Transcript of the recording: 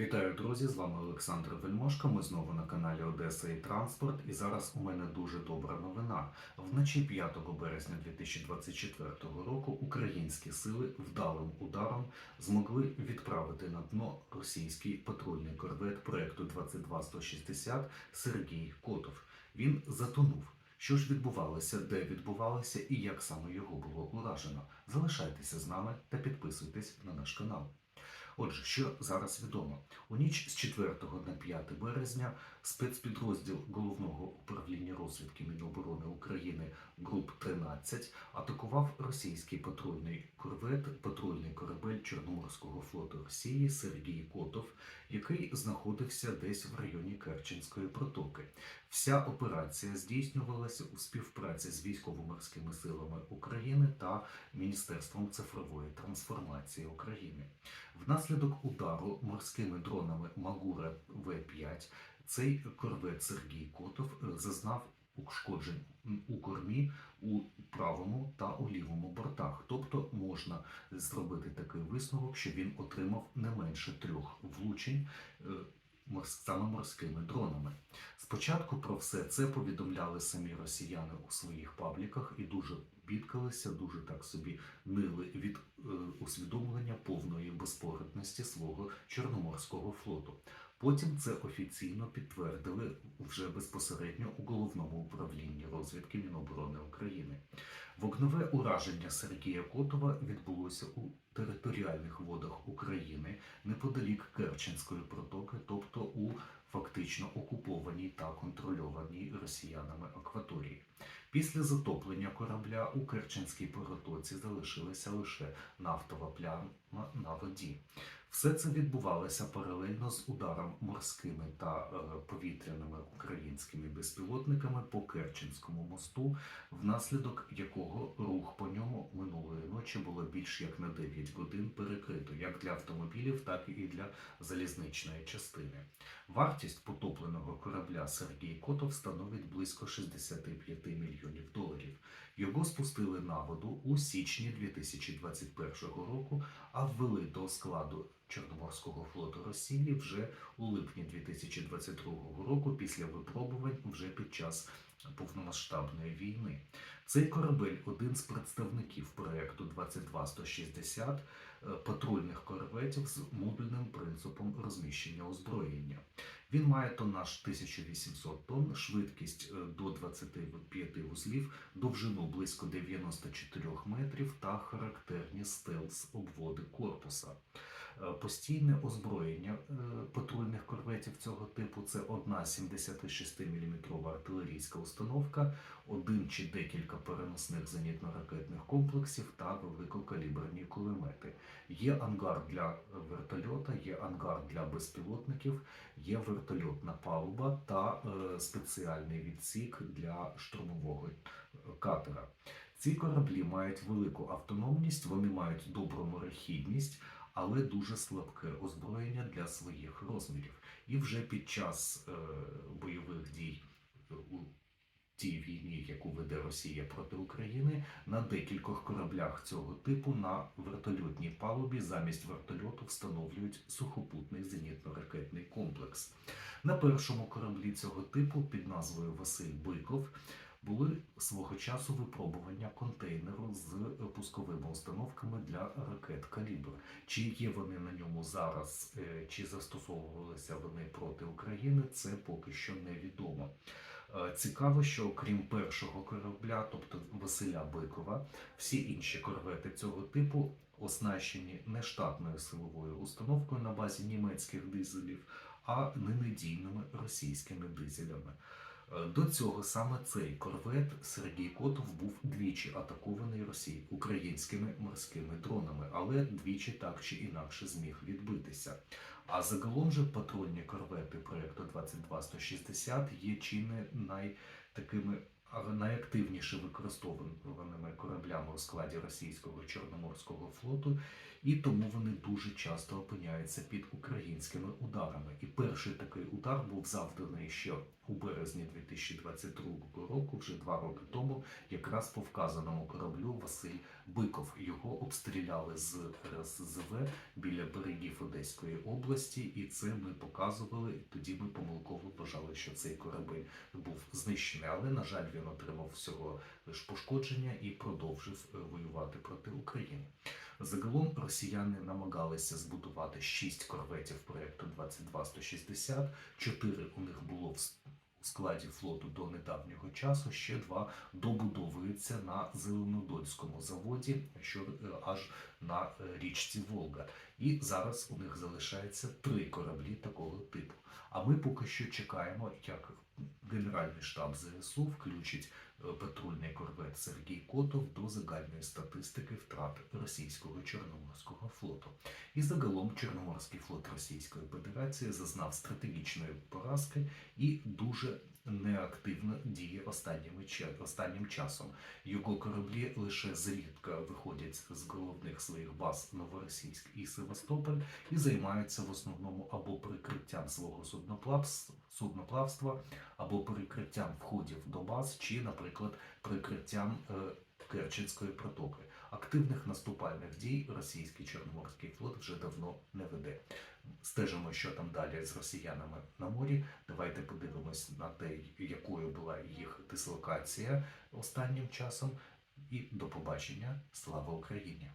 Вітаю, друзі! З вами Олександр Вельмошко. Ми знову на каналі Одеса і Транспорт. І зараз у мене дуже добра новина. Вночі 5 березня 2024 року українські сили вдалим ударом змогли відправити на дно російський патрульний корвет проекту 22160 Сергій Котов. Він затонув. Що ж відбувалося, де відбувалося і як саме його було уражено? Залишайтеся з нами та підписуйтесь на наш канал. Отже, що зараз відомо? У ніч з 4 на 5 березня спецпідрозділ головного управління розвідки Міноборони України ГРУП 13 атакував російський патрульний корвет, патрульний корабель Чорноморського флоту Росії Сергій Котов, який знаходився десь в районі Керченської протоки. Вся операція здійснювалася у співпраці з військово-морськими силами України та Міністерством цифрової трансформації України. Внаслідок удару морськими дронами Магура В-5 цей корвет Сергій Котов е, зазнав ушкоджень у кормі у правому та у лівому бортах. Тобто можна зробити такий висновок, що він отримав не менше трьох влучень. Саме морськими дронами. Спочатку про все це повідомляли самі росіяни у своїх пабліках і дуже бідкалися, дуже так собі нили від е, усвідомлення повної безпорадності свого Чорноморського флоту. Потім це офіційно підтвердили вже безпосередньо у головному управлінні розвідки Міноборони України. Вогневе ураження Сергія Котова відбулося у територіальних водах України неподалік Керченської протоки, тобто у фактично окупованій та контрольованій росіянами акваторії. Після затоплення корабля у Керченській протоці залишилася лише нафтова пляма на воді. Все це відбувалося паралельно з ударом морськими та е, повітряними українськими безпілотниками по Керченському мосту, внаслідок якого рух по ньому минулої ночі було більш як на 9 годин перекрито, як для автомобілів, так і для залізничної частини. Вартість потопленого корабля Сергій Котов становить близько 65 мільйонів доларів. Його спустили на воду у січні 2021 року, а ввели до складу Чорноморського флоту Росії вже у липні 2022 року після випробувань вже під час повномасштабної війни. Цей корабель один з представників проекту 22160 е, патрульних корветів з модульним принципом розміщення озброєння. Він має тонаж 1800 тонн, швидкість е, до 25 вузлів, довжину близько 94 метрів та характерні стелс обводи корпуса. Е, Постійне озброєння е, патрульних корветів цього типу це одна 76 мм артилерійська установка, один чи декілька переносних зенітно-ракетних комплексів та великокаліберні кулемети. Є ангар для вертольота, є ангар для безпілотників, є вертольотна палуба та е, спеціальний відсік для штурмового е, катера. Ці кораблі мають велику автономність, вони мають добру морехідність, але дуже слабке озброєння для своїх розмірів. І вже під час е, бойових дій тій війні, яку веде Росія проти України, на декількох кораблях цього типу на вертольотній палубі замість вертольоту встановлюють сухопутний зенітно-ракетний комплекс. На першому кораблі цього типу під назвою Василь Биков були свого часу випробування контейнеру з пусковими установками для ракет калібр. Чи є вони на ньому зараз, е, чи застосовувалися вони проти України, це поки що невідомо. Е, Цікаво, що окрім першого корабля, тобто Василя Бикова, всі інші корвети цього типу оснащені не штатною силовою установкою на базі німецьких дизелів, а ненадійними російськими дизелями. До цього саме цей корвет Сергій Котов був двічі атакований Росією українськими морськими дронами, але двічі так чи інакше зміг відбитися. А загалом же патрульні корвети проекту 22160 є чи не най такими найактивніше використовуваними кораблями у складі російського чорноморського флоту, і тому вони дуже часто опиняються під українськими ударами. І перший такий удар був завданий ще у березні 2022 року, вже два роки тому, якраз по вказаному кораблю Василь Биков. Його обстріляли з РСЗВ біля берегів Одеської області, і це ми показували. І тоді ми помилково вважали, що цей корабель був знищений. Але на жаль, він отримав всього лише пошкодження і продовжив е, воювати проти України. Загалом росіяни намагалися збудувати 6 корветів проекту 22160, 4 у них було в складі флоту до недавнього часу, ще два добудовуються на Зеленодольському заводі, що е, аж на е, річці Волга. І зараз у них залишається три кораблі такого типу. А ми поки що чекаємо, як Генеральний штаб ЗСУ включить патрульний корвет Сергій Котов до загальної статистики втрат російського Чорноморського флоту. І загалом Чорноморський флот Російської Федерації зазнав стратегічної поразки і дуже неактивно діє останніми останнім часом. Його кораблі лише зрідка виходять з головних своїх баз Новоросійськ і Севастополь і займаються в основному або прикриттям свого судноплавс- судноплавства, або перекриттям входів до баз, чи, наприклад, прикриттям е, Керченської протоки. Активних наступальних дій російський Чорноморський флот вже давно не веде. Стежимо, що там далі з росіянами на морі. Давайте подивимось на те, якою була їх дислокація останнім часом. І до побачення. Слава Україні!